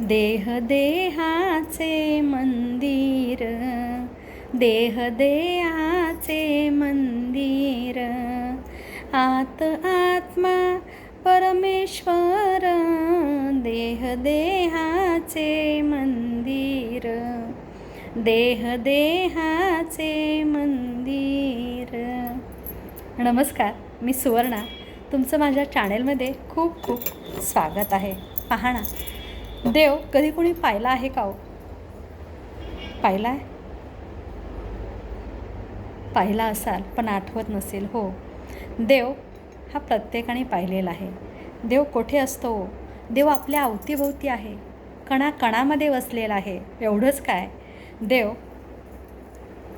देह देहाचे मंदिर देह देहाचे मंदिर. आत आत्मा परमेश्वर देह देहाचे मंदिर देह देहाचे मंदिर. नमस्कार मी सुवर्णा. तुमचं माझ्या चॅनेलमध्ये खूप खूप स्वागत आहे. पाहणा देव कधी कोणी पाहिला आहे का हो? पाहिला आहे पाहिला असाल पण आठवत नसेल हो. देव हा प्रत्येकाने पाहिलेला आहे. देव कोठे असतो हो? देव आपल्या अवतीभोवती आहे. कणाकणामध्ये वसलेला आहे. एवढंच काय? देव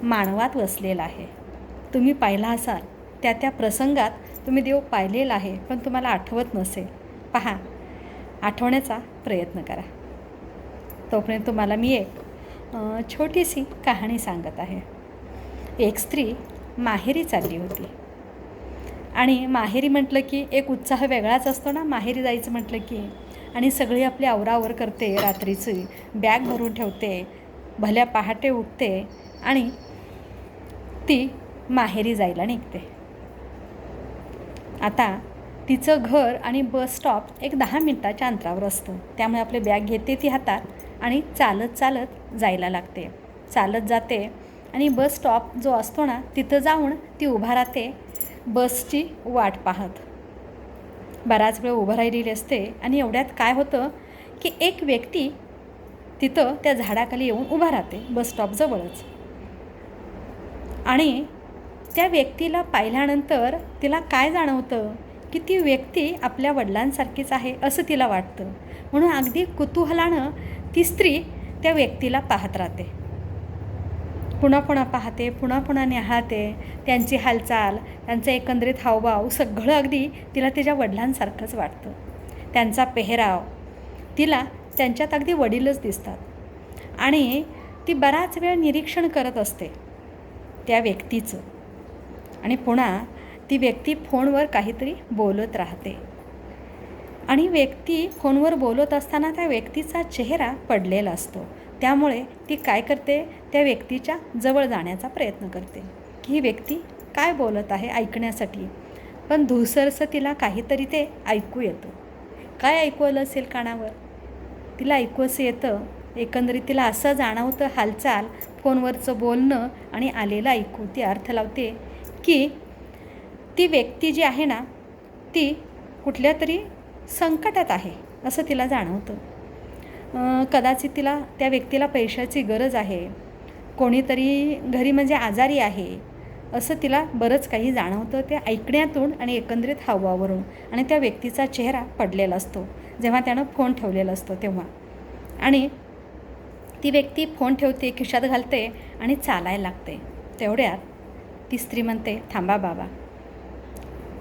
मानवात वसलेला आहे. तुम्ही पाहिला असाल त्या त्या प्रसंगात तुम्ही देव पाहिलेला आहे पण तुम्हाला आठवत नसेल. पहा आठवण्याचा प्रयत्न करा. तोपर्यंत तुम्हाला मी एक छोटीशी कहाणी सांगत आहे. एक स्त्री माहेरी चालली होती. आणि माहेरी म्हटलं की एक उत्साह वेगळाच असतो ना माहेरी जायचं म्हटलं की. आणि सगळी आपली आवरावर करते रात्रीची बॅग भरून ठेवते भल्या पहाटे उठते आणि ती माहेरी जायला निघते. आता तिचं घर आणि बस स्टॉप एक दहा मिनटाच्या अंतरावर असतं. त्यामुळे आपली बॅग घेते ती हातात आणि चालत चालत जायला लागते. चालत जाते आणि बस स्टॉप जो असतो ना तिथं जाऊन ती उभा राहते बसची वाट पाहत. बराच वेळ उभं राहिलेली असते आणि एवढ्यात काय होतं की एक व्यक्ती तिथं त्या झाडाखाली येऊन उभा राहते बस स्टॉपजवळच आणि त्या व्यक्तीला पाहिल्यानंतर तिला काय जाणवतं? की ती व्यक्ती आपल्या वडिलांसारखीच आहे असं तिला वाटतं. म्हणून अगदी कुतूहलानं ती स्त्री त्या व्यक्तीला पाहत राहते. पुन्हा पुन्हा पाहते पुन्हा पुन्हा निहाळते त्यांची हालचाल त्यांचं एकंदरीत हावभाव सगळं अगदी तिला तिच्या वडिलांसारखंच वाटतं. त्यांचा पेहराव तिला त्यांच्यात अगदी वडीलच दिसतात. आणि ती बराच वेळ निरीक्षण करत असते त्या व्यक्तीचं. आणि पुन्हा ती व्यक्ती फोनवर काहीतरी बोलत राहते. आणि व्यक्ती फोनवर बोलत असताना त्या व्यक्तीचा चेहरा पडलेला असतो. त्यामुळे ती काय करते? त्या व्यक्तीच्या जवळ जाण्याचा प्रयत्न करते. की ही व्यक्ती काय बोलत आहे ऐकण्यासाठी? पण धुसरसं तिला काहीतरी ते ऐकू येतं. काय ऐकू आलं असेल कानावर? तिला ऐकू असं येतं एकंदरीत तिला असं जाणवतं हालचाल फोनवरचं बोलणं आणि आलेलं ऐकू. ती अर्थ लावते की ती व्यक्ती जी आहे ना ती कुठल्या तरी संकटात आहे असं तिला जाणवतं. कदाचित तिला त्या व्यक्तीला पैशाची गरज आहे कोणीतरी घरी म्हणजे आजारी आहे असं तिला बरंच काही जाणवतं. ते ऐकण्यातून आणि एकंदरीत हावभावावरून आणि त्या व्यक्तीचा चेहरा पडलेला असतो जेव्हा त्यानं फोन ठेवलेला असतो तेव्हा. आणि ती व्यक्ती फोन ठेवते खिशात घालते आणि चालायला लागते. तेवढ्यात ती स्त्री म्हणते थांबा बाबा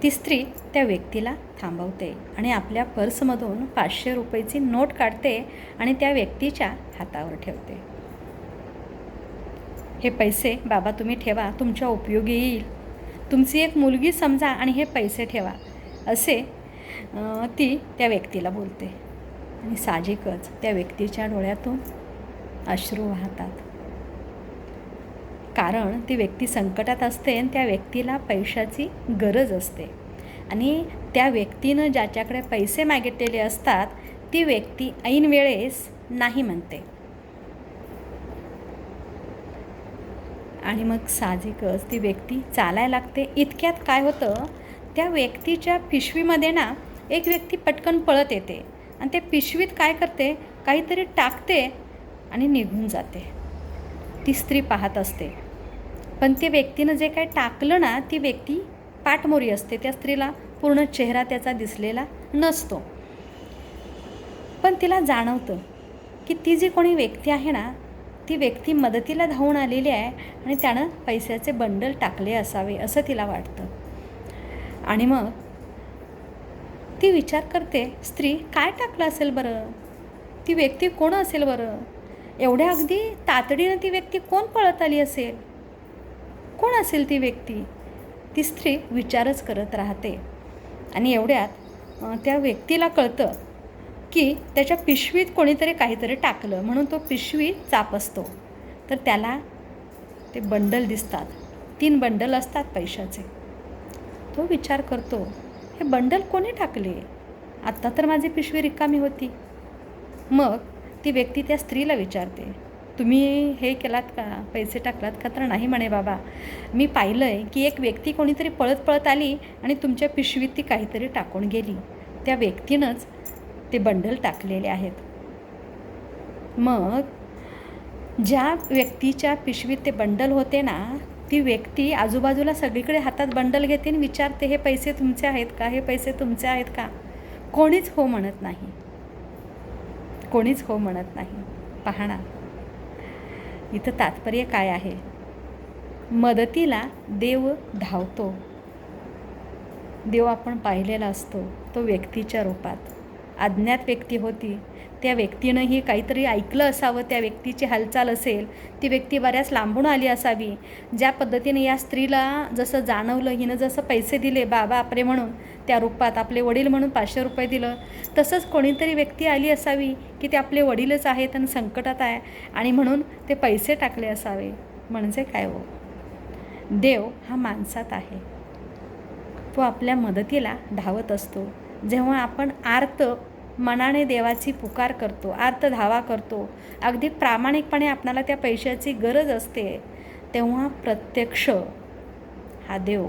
ती स्त्री त्या व्यक्तीला थांबवते आणि आपल्या पर्समधून पाचशे रुपयेची नोट काढते आणि त्या व्यक्तीच्या हातावर ठेवते. हे पैसे बाबा तुम्ही ठेवा तुमच्या उपयोगी येईल. तुमची एक मुलगी समजा आणि हे पैसे ठेवा असे ती त्या व्यक्तीला बोलते. आणि साहजिकच त्या व्यक्तीच्या डोळ्यातून अश्रू वाहतात. कारण ती व्यक्ती संकटात असते आणि त्या व्यक्तीला पैशाची गरज असते. आणि त्या व्यक्तीनं ज्याच्याकडे पैसे मागितलेले असतात ती व्यक्ती ऐन वेळेस नाही म्हणते. आणि मग साहजिकच ती व्यक्ती चालायला लागते. इतक्यात काय होतं त्या व्यक्तीच्या पिशवीमध्ये ना एक व्यक्ती पटकन पळत येते. आणि ते पिशवीत काय करते काहीतरी टाकते आणि निघून जाते. ती स्त्री पाहत असते. पण ते व्यक्तीनं जे काही टाकलं ना ती व्यक्ती पाठमोरी असते. त्या स्त्रीला पूर्ण चेहरा त्याचा दिसलेला नसतो. पण तिला जाणवतं की ती जी कोणी व्यक्ती आहे ना ती व्यक्ती मदतीला धावून आलेली आहे आणि त्यानं पैशाचे बंडल टाकले असावे असं तिला वाटतं. आणि मग ती विचार करते स्त्री काय टाकलं असेल बरं? ती व्यक्ती कोण असेल बरं? एवढ्या अगदी तातडीनं ती व्यक्ती कोण पळत आली असेल? कोण असेल ती व्यक्ती? ती स्त्री विचारच करत राहते. आणि एवढ्यात त्या व्यक्तीला कळतं की त्याच्या पिशवीत कोणीतरी काहीतरी टाकलं. म्हणून तो पिशवी चाप असतो. तर त्याला ते बंडल दिसतात. तीन बंडल असतात पैशाचे. तो विचार करतो हे बंडल कोणी टाकले? आत्ता तर माझी पिशवी रिकामी होती. मग ती व्यक्ती त्या स्त्रीला विचारते तुम्ही हे केलात का? पैसे टाकलात का? तर नाही म्हणे बाबा. मी पाहिलं आहे की एक व्यक्ती कोणीतरी पळत पळत आली आणि तुमच्या पिशवीत ती काहीतरी टाकून गेली. त्या व्यक्तीनंच ते बंडल टाकलेले आहेत. मग ज्या व्यक्तीच्या पिशवीत ते बंडल होते ना ती व्यक्ती आजूबाजूला सगळीकडे हातात बंडल घेते आणि विचारते हे पैसे तुमचे आहेत का? हे पैसे तुमचे आहेत का? कोणीच हो म्हणत नाही. कोणीच हो म्हणत नाही. पाहणार इथं तात्पर्य काय आहे? मदतीला देव धावतो. देव आपण पाहिलेला असतो तो व्यक्तीच्या रूपात. अज्ञात व्यक्ती होती. त्या व्यक्तीनंही काहीतरी ऐकलं असावं त्या व्यक्तीची हालचाल असेल ती व्यक्ती बऱ्याच लांबून आली असावी. ज्या पद्धतीने या स्त्रीला जसं जाणवलं हिनं जसं पैसे दिले बाबा आपले म्हणून त्या रूपात आपले वडील म्हणून पाचशे रुपये दिलं तसंच कोणीतरी व्यक्ती आली असावी की ते आपले वडीलच आहेत आणि संकटात आहे आणि म्हणून ते पैसे टाकले असावे. म्हणजे काय हो? देव हा माणसात आहे. तो आपल्या मदतीला धावत असतो. जेव्हा आपण आर्त मनाने देवाची पुकार करतो आर्त धावा करतो अगदी प्रामाणिकपणे आपणाला त्या पैशाची गरज असते तेव्हा प्रत्यक्ष हा देव